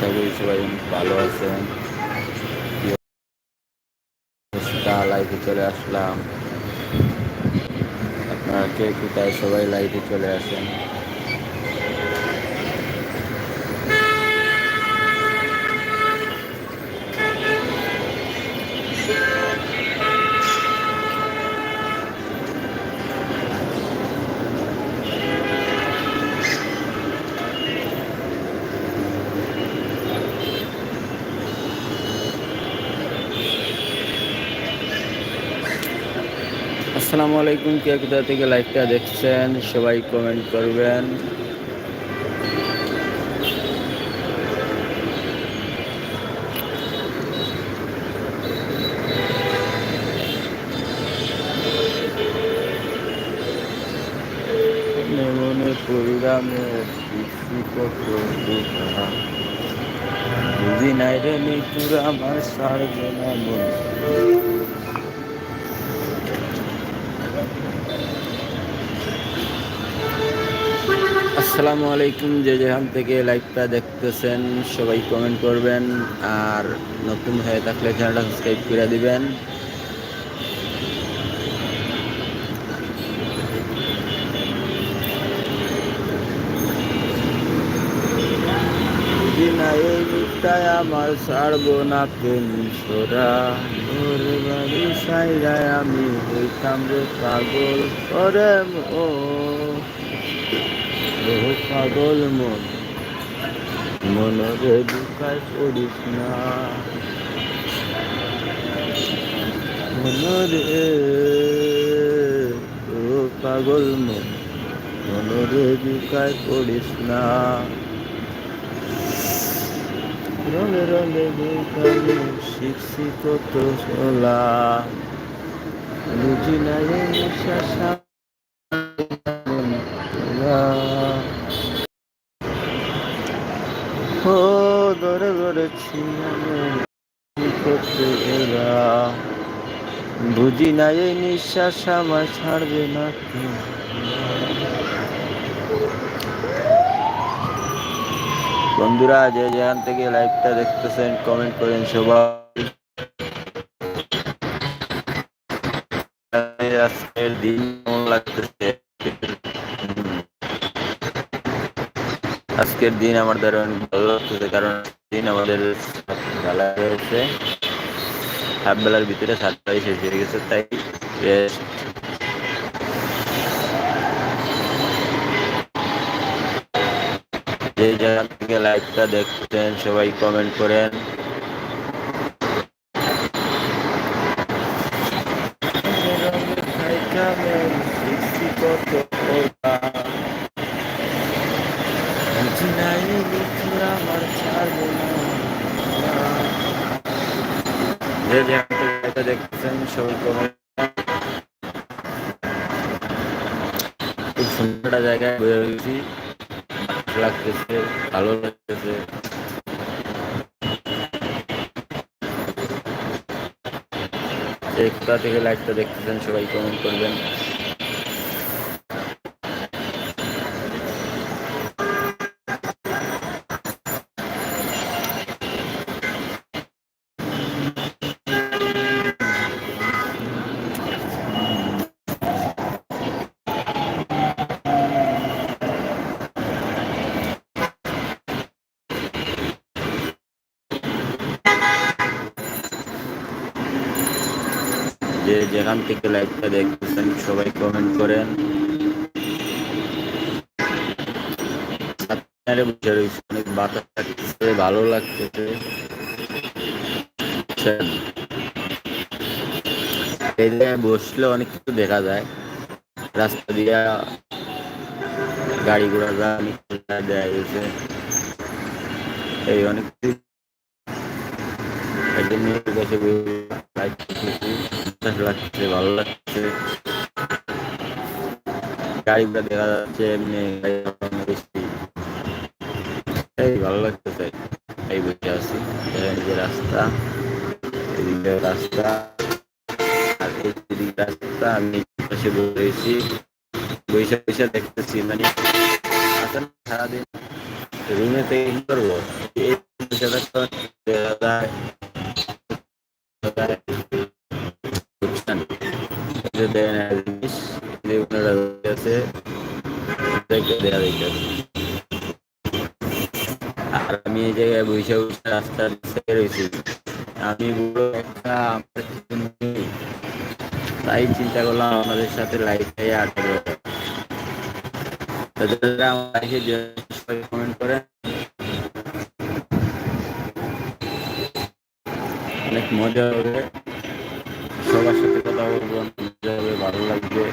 আশা করি সবাই ভালো আছেন। লাইভে চলে আসলাম। আপনারা কে কোথায় সবাই লাইভে চলে আসেন আসসালামু আলাইকুম কে কোথা থেকে লাইভটা দেখছেন, সবাই কমেন্ট করবেন। পড়িলামে কত বুঝি নাই রে মৃত্যুর আমার সারবে আসসালামু আলাইকুম, যে যেখান থেকে লাইভটা দেখতেছেন, সবাই কমেন্ট করবেন, আর নতুন হয়ে থাকলে চ্যানেলটা সাবস্ক্রাইব করে দিবেন। আমার সারবো না প্রেম সোরা আমি হইতাম রে পাগল করে ও পাগল মন মনরে দুঃখায় পড়িস না মনরে পাগল মন মনরে দুঃখায় পড়িস না রঙে রঙে দুঃখানে শিখছি কত চলা বুঝি না রে বুঝি না এই নিঃশ্বাস আমার ছাড়বে না বন্ধুরা, যে যেখান থেকে লাইভটা দেখতেছেন কমেন্ট করেন সবাই। আজকের দিন কেমন লাগতেছে? আজকের দিন আমার অনেক ভালো লাগতেছে, কারণ দিন আমাদের খেলা হয়েছে। হাফ বেলার ভিতরে সাতটাই শেষ হয়ে গেছে, তাই যে জায়গা থেকে লাইভটা দেখতেন সবাই কমেন্ট করেন। জায়গাটা দেখছেন খুব সুন্দর একটা জায়গায় বয়ে গেছি লাগতেছে, ভালো লাগতেছে। একটা থেকে লাইভটা দেখতেছেন, সবাই কমেন্ট করবেন। যে যেখান থেকে লাইভটা দেখতেছেন, সবাই কমেন্ট করেন। রয়েছে, অনেক বাতাস লাগতেছে ভালো লাগতেছে। এই জায়গায় বসলে অনেক কিছু দেখা যায়। রাস্তা দিয়ে গাড়ি ঘোড়া যা অনেক দেয়া গেছে এই অনেক কিছু একজন মেয়ের লাগছে ভালো লাগছে গাড়িগুলো দেখা যাচ্ছে এমনি বেশি এই ভালো লাগতেছে এই বসে আছি এখানে যে রাস্তা এদিকে রাস্তা আর এদিকে রাস্তা আমি পাশে বসেছি বৈশা বৈশা দেখতেছি মানে আসলে সারাদিন রুমে থেকে কি করব এই দেওয়া যায় বুঝছেন আর আমি এই জায়গায় বসে বসে রাস্তা ছেড়ে রয়েছি আমি বুড়ো একটা তাই চিন্তা করলাম আমাদের সাথে লাইফে আটকে লাইফে কমেন্ট করে অনেক মজা হবে সবার সাথে কথা বলব হবে ভালো লাগবে।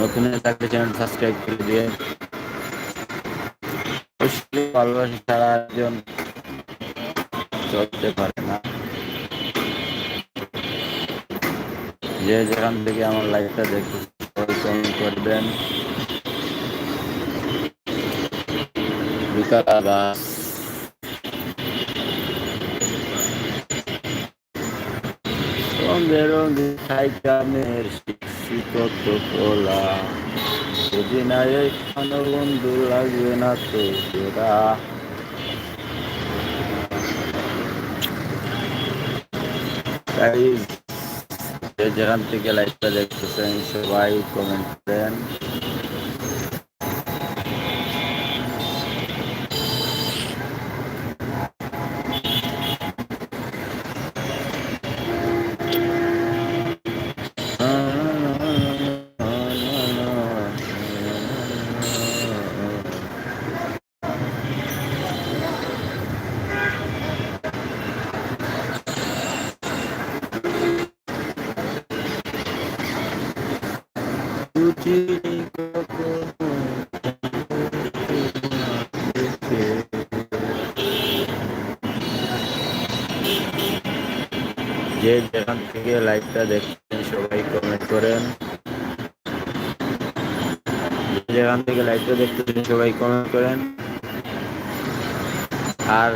নতুন থাকলে চ্যানেল সাবস্ক্রাইব করে দিয়ে ভালোবাসা ছাড়া একজন চলতে পারে না। যে যেখান থেকে আমার লাইফটা দেখতে কমেন্ট করবেন। বিকাল আবাস রঙে রঙে সাইকামের শিক্ষিত তোলা যদি না এখানে বন্ধু লাগবে না তো তোরা যে যেখান থেকে লাইভটা দেখতেছেন সবাই কমেন্ট করেন। যে যেখান থেকে লাইভটা দেখছেন, সবাই কমেন্ট করেন। যেখান থেকে লাইভটা দেখতেছেন, সবাই কমেন্ট করেন। আর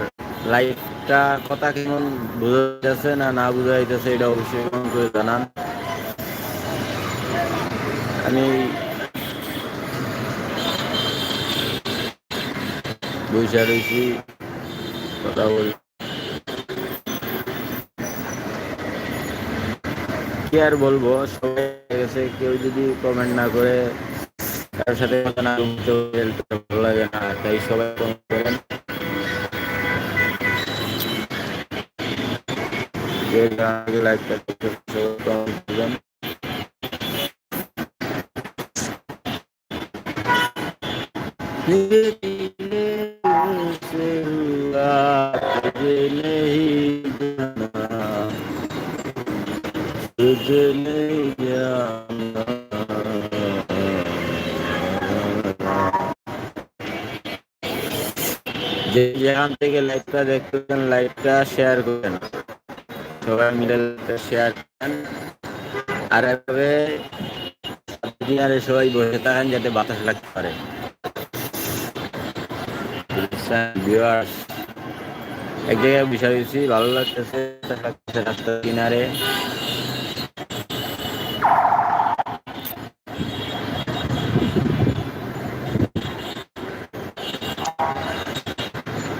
লাইভটা কথা কেমন বোঝা যাচ্ছে না না বোঝা যাইতেছে এটা অবশ্যই কমেন্ট করে জানান। আমি বুঝা রয়েছি কথা বল কি আর বলব, সবাই কেউ যদি কমেন্ট না করে কারোর সাথে কথা না ভালো লাগে না। তাই সবাই কমেন্ট করেন। লাইকটা যে যেখান থেকে লাইভটা দেখতেছেন লাইভটা শেয়ার করেন সবাই মিলে শেয়ার করেন। আর এভাবে দিনারে সবাই বসে থাকেন যাতে বাতাস লাগতে পারে। এক জায়গায় রয়েছি ভালো লাগতেছে রাস্তার কিনারে।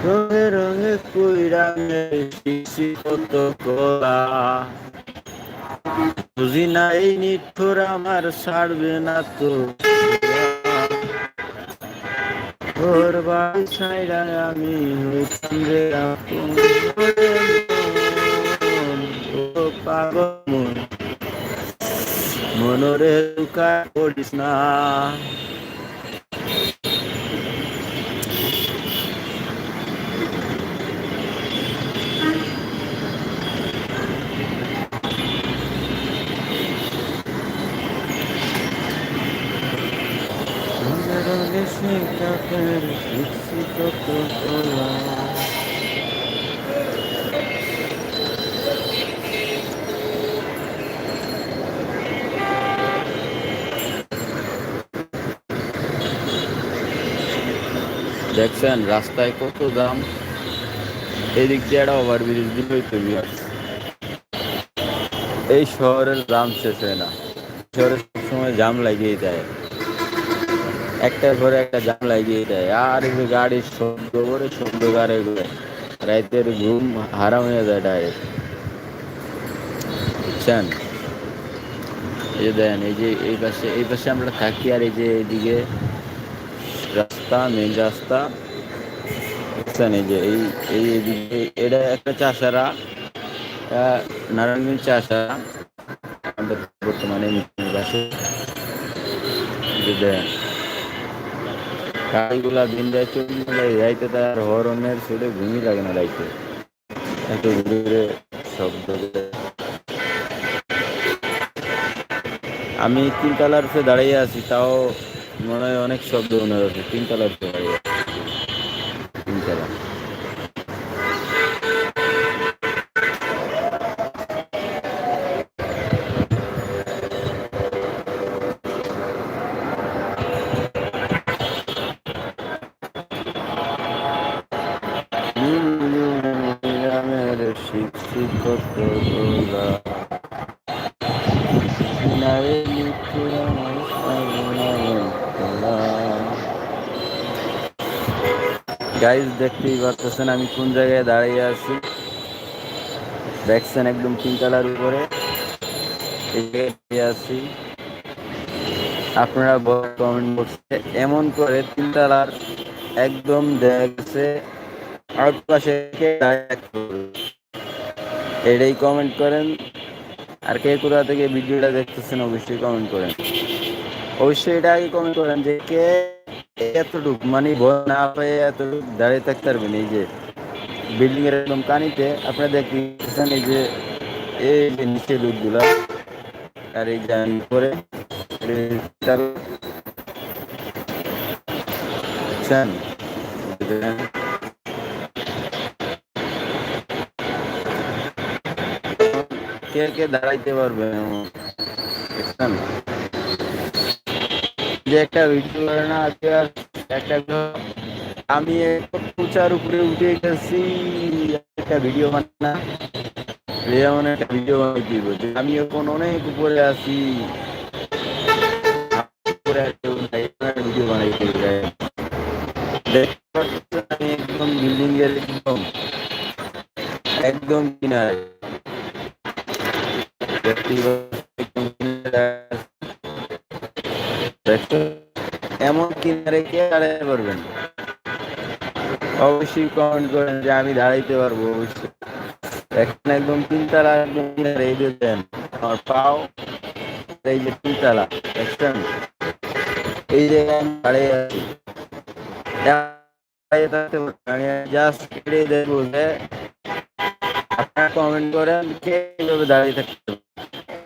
রঙে রঙে কুইরা শিশি কত কলা বুঝি না এই নিঠুর আমার ছাড়বে না তো। ওর বাড়ি ছাইরা আমি হইতাম মন, মনরে দুকা করিস না। দেখছেন, রাস্তায় কত দাম? এদিক দিয়ে একটা ওভারব্রিজ দিলেই তো বিয়ার এই শহরের দাম শেষ হয় না। শহরে সবসময় জাম লাগিয়ে দেয় একটার পরে একটা জাম লাগিয়ে দেয়। আর গাড়ির শব্দ করে শব্দ গাড়ি করে রাতের ঘুম হারাম হয়ে যায় ডাইরেক্ট বুঝছেন? এই যে দেন এই যে এই পাশে এই পাশে আমরা থাকি আর এই যে এইদিকে রাস্তা মেন রাস্তা। বুঝছেন? এই যে এই এই এদিকে এটা একটা চাষারা নারায়ণগঞ্জ চাষারা। আমাদের বর্তমানে পাশে দেন গাড়িগুলা দিন যায় চললে যাইতে তার হরণের সুরে ঘুমি লাগে না লাইতে এত ঘুরে শব্দ আমি তিনতলার সে দাঁড়িয়ে আছি, তাও মনে হয় অনেক শব্দ মনে হচ্ছে, তিনতলার উপরে পারতেছেন আমি কোন জায়গায় দাঁড়িয়ে আছি? দেখছেন একদম তিনতলার উপরে। আছি। আপনারা কমেন্ট করছে এমন করে তিনতলার একদম দেখছে আউটপাশে এটাই কমেন্ট করেন। আর কে কোথা থেকে ভিডিওটা দেখতেছেন অবশ্যই কমেন্ট করেন। অবশ্যই এটা আগে কমেন্ট করেন যে কে এতটুক মানে ভয় না পেয়ে এতটুক দাঁড়িয়ে থাকতে পারবেন, এই যে বিল্ডিং এর একদম কানিতে আপনারা দেখতেছেন এই যে এই যে নিচে লোকগুলা, আর এই যে করে কে কে দাঁড়াইতে পারবে? একটা ভিডিও না একটা আমি উঁচার উপরে উঠে গেছি একটা ভিডিও বানা যেমন একটা ভিডিও বানাই দিব আমি এখন অনেক উপরে আছি। ভিডিও বানাই আমি একদম বিল্ডিং এর একদম একদম কিনারে। এমন কিনারে কে দাঁড়াতে পারবেন অবশ্যই কমেন্ট করেন যে আমি দাঁড়াইতে পারব, অবশ্যই। এখন একদম তিনতলা একদম কিনারে, এই দেন, আমার পাও, এই যে তিনতলা, দেখছেন? এই জায়গায় দাঁড়িয়ে আছি। কমেন্ট করেন কে এইভাবে দাঁড়িয়ে থাকতে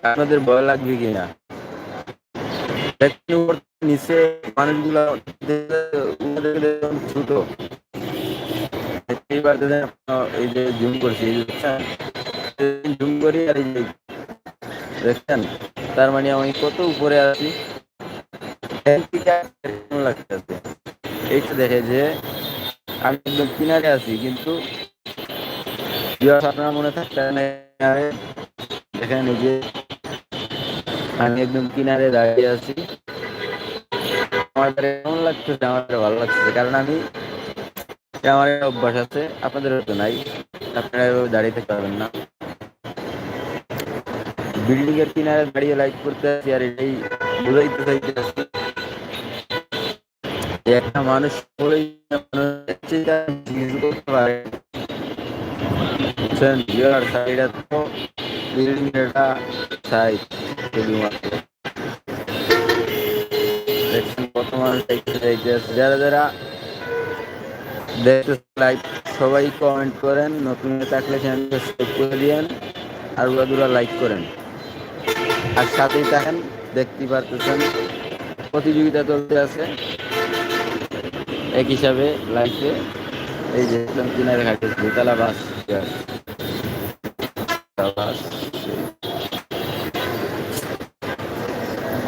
আপনাদের ভয় লাগবে কিনা? নিচে মানুষগুলো ছোট। এই যে জুম করছি জুম করি আর এই যে দেখছেন? তার মানে আমি কত উপরে আছি? লাগতেছে। এইটা দেখে যে আমি একদম কিনারে আছি, কিন্তু আপনার মনে থাকতে দেখেন এই যে আমি একদম কিনারে দাঁড়িয়ে আছি। আমাদের এমন লাগতেছে আমাদের ভালো লাগতেছে, কারণ আমি আমার অভ্যাস আছে, আপনাদের হয়তো নাই, আপনারা দাঁড়িয়ে থাকতে পারবেন না। বিল্ডিং এর কিনারে দাঁড়িয়ে লাইট করতে আছি আর এটাই বুঝাইতে চাইতে আছি। একটা মানুষ বলেই করতে পারে। বুঝছেন সাইড তো বিল্ডিং এটা সাইড শুধুমাত্র যারা যারা দেখতে লাইক সবাই কমেন্ট করেন, নতুন থাকলে দিয়েন, আর দুরা লাইক করেন। আর সাথেই থাকেন দেখতে পারতেছেন, প্রতিযোগিতা চলতে আছে। এক হিসাবে লাইফে এই যে কিনারে ঘাটে দুতলা বাস বাস।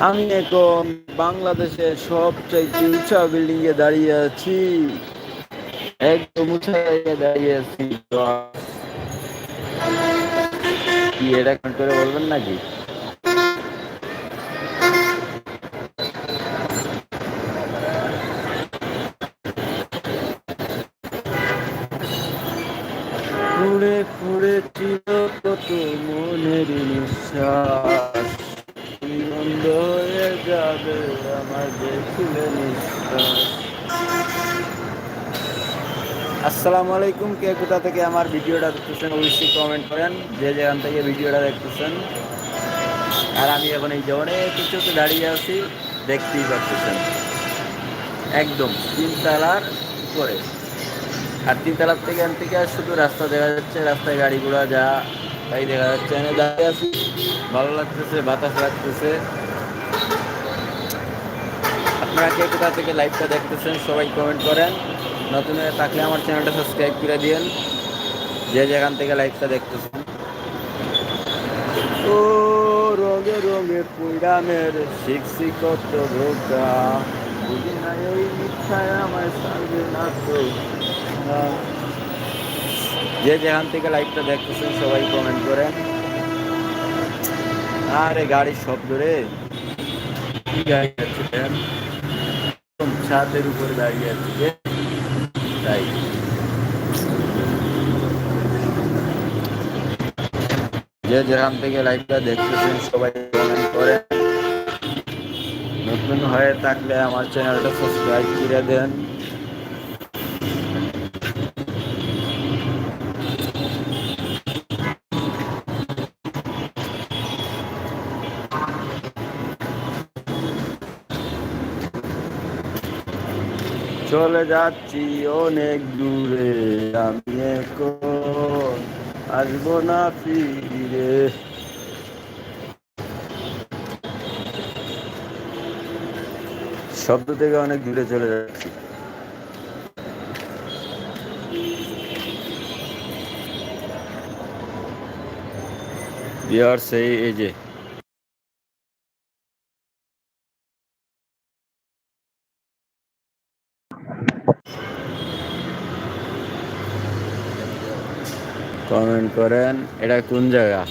আমি এখন বাংলাদেশের সবচেয়ে উঁচা বিল্ডিং এ দাঁড়িয়ে আছি। একদম উঁচা জায়গায় দাঁড়িয়ে আছি। কি এটা করে বলবেন নাকি? আলাইকুম কে কোথা থেকে আমার ভিডিওটা দেখতেছেন অবশ্যই কমেন্ট করেন। যে যেখান থেকে ভিডিওটা দেখতেছেন। আর আমি এখন এই যে অনেক কিছুতে দাঁড়িয়ে আছি, দেখতেই পাচ্ছেন। একদম তিনতলার উপরে। আর তিনতলার থেকে এখান থেকে আর শুধু রাস্তা দেখা যাচ্ছে, রাস্তায় গাড়িগুলো যা তাই দেখা যাচ্ছে। আমি দাঁড়িয়ে আছি, ভালো লাগতেছে, বাতাস লাগতেছে। আপনারা কে কোথা থেকে লাইভটা দেখতেছেন সবাই কমেন্ট করেন। নতুন হয়ে থাকলে আমার চ্যানেলটা সাবস্ক্রাইব করে দিন যে যেখান থেকে লাইভটা দেখতেছেন। ও রঙে রঙে পুরামের শিখছি কত বুঝি না মিথ্যায় আমার না তো। যে যেখান থেকে লাইভটা দেখতেছেন, সবাই কমেন্ট করেন। আরে গাড়ির শব্দ রে। কি গাড়ি আছে ছাদের উপরে দাঁড়িয়ে আছে। তাই। যে যেখান থেকে লাইভটা দেখতেছেন, সবাই কমেন্ট করে। নতুন হয়ে থাকলে আমার চ্যানেলটা সাবস্ক্রাইব করে দেন। চলে যাচ্ছি অনেক দূরে। আমি এখন আসব না ফিরে। শব্দ থেকে অনেক দূরে চলে যাচ্ছি। বিহার সেই এই যে কমেন্ট করেন, এটা কোন জায়গা?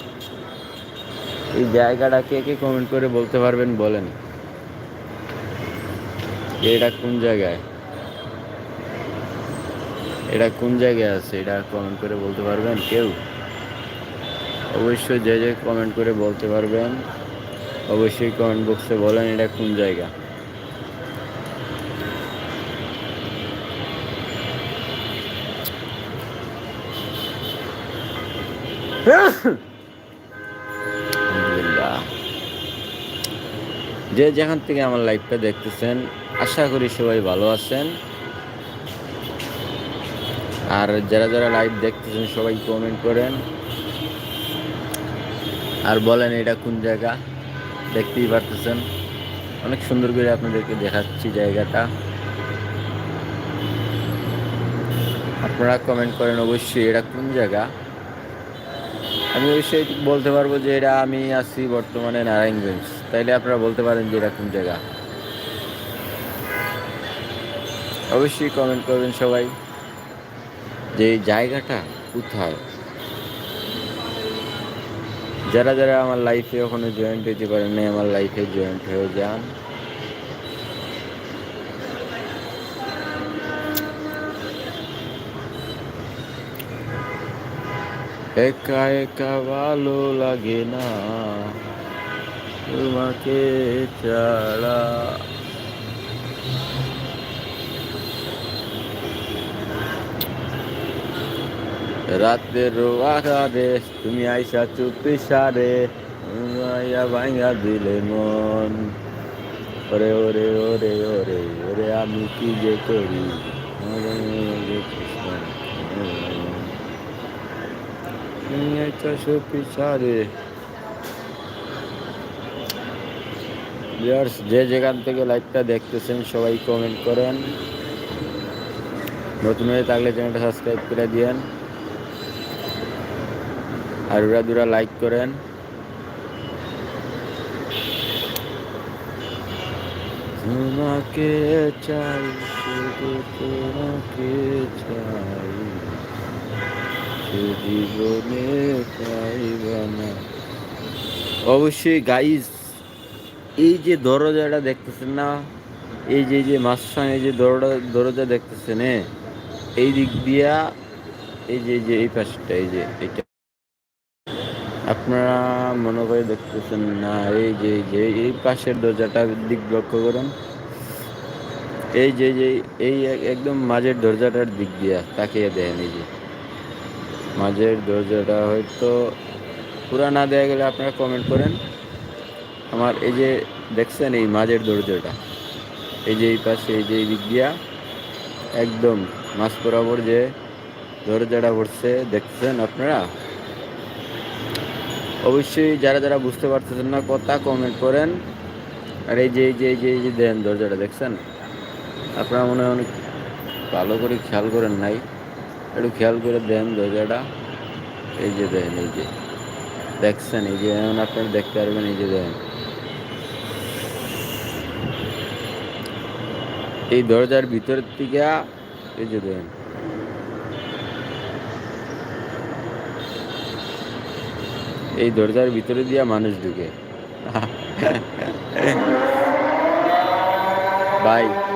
এই জায়গাটা কে কে কমেন্ট করে বলতে পারবেন বলেন। এটা কোন জায়গায়? এটা কোন জায়গায় আছে? এটা কমেন্ট করে বলতে পারবেন কেউ? অবশ্যই যে যে কমেন্ট করে বলতে পারবেন, অবশ্যই কমেন্ট বক্সে বলেন এটা কোন জায়গা। যে যেখান থেকে আমার লাইভটা দেখতেছেন, আশা করি সবাই ভালো আছেন। আর যারা যারা লাইভ দেখতেছেন, সবাই কমেন্ট করেন। আর বলেন এটা কোন জায়গা? দেখতেই পারতেছেন। অনেক সুন্দর করে আপনাদেরকে দেখাচ্ছি জায়গাটা। আপনারা কমেন্ট করেন অবশ্যই এটা কোন জায়গা? আমি অবশ্যই বলতে পারব যে এটা আমি আছি বর্তমানে নারায়ণগঞ্জ। তাইলে আপনারা বলতে পারেন যে এরকম জায়গা। অবশ্যই কমেন্ট করবেন সবাই যে এই জায়গাটা কোথায়? যারা যারা আমার লাইফে এখনও জয়েন্ট হইতে পারেন আমার লাইফে জয়েন্ট হয়ে যান। একা একা ভালো লাগে না। তোমাকে ছাড়া। রাতের আধারে তুমি আইসা চুপি সারে ভাঙা দিলে মন। ওরে ওরে ওরে ওরে ওরে, আমি কি যে করি? চুপি সারে ভিউয়ার্স যে যেখান থেকে লাইভটা দেখতেছেন, সবাই কমেন্ট করেন। নতুন হয়ে থাকলে চ্যানেলটা সাবস্ক্রাইব করে দিয়েন। আর উড়া দুরা লাইক করেন। তোমাকে চাই তোমাকে চাই। জীবনে অবশ্যই গাইজ এই যে দরজাটা দেখতেছেন না, এই যে যে মাঝখানে যে দরজা দরজা দেখতেছেন এই দিক দিয়া, এই যে যে, এই পাশটা, এই যে, এইটা। আপনারা মনে করে দেখতেছেন না, এই যে যে, এই পাশের দরজাটার দিক লক্ষ্য করুন। এই যে যে, এই এক- একদম মাঝের দরজাটার দিক দিয়া তাকিয়ে দেন এই যে। মাঝের দরজাটা হয়তো পুরা না দেয়া গেলে আপনারা কমেন্ট করেন। আমার এই যে দেখছেন এই মাঝের দরজাটা, এই যে এই পাশে, এই যে এই দিক দিয়া একদম মাছ বরাবর যে দরজাটা পড়ছে, দেখছেন আপনারা? অবশ্যই যারা যারা বুঝতে পারতেছেন না, কথা কমেন্ট করেন। আর এই যে এই যে এই যে এই যে দেন দরজাটা, দেখছেন? আপনারা মনে হয় অনেক ভালো করে খেয়াল করেন নাই। একটু খেয়াল করে দেন দরজাটা। এই যে দেন, এই যে। দেখছেন, এই যে এখন আপনারা দেখতে পারবেন, এই যে দেন। এই দরজার ভিতর থেকে, এই যে দেন। এই দরজার ভিতরে দিয়া মানুষ ঢুকে। ভাই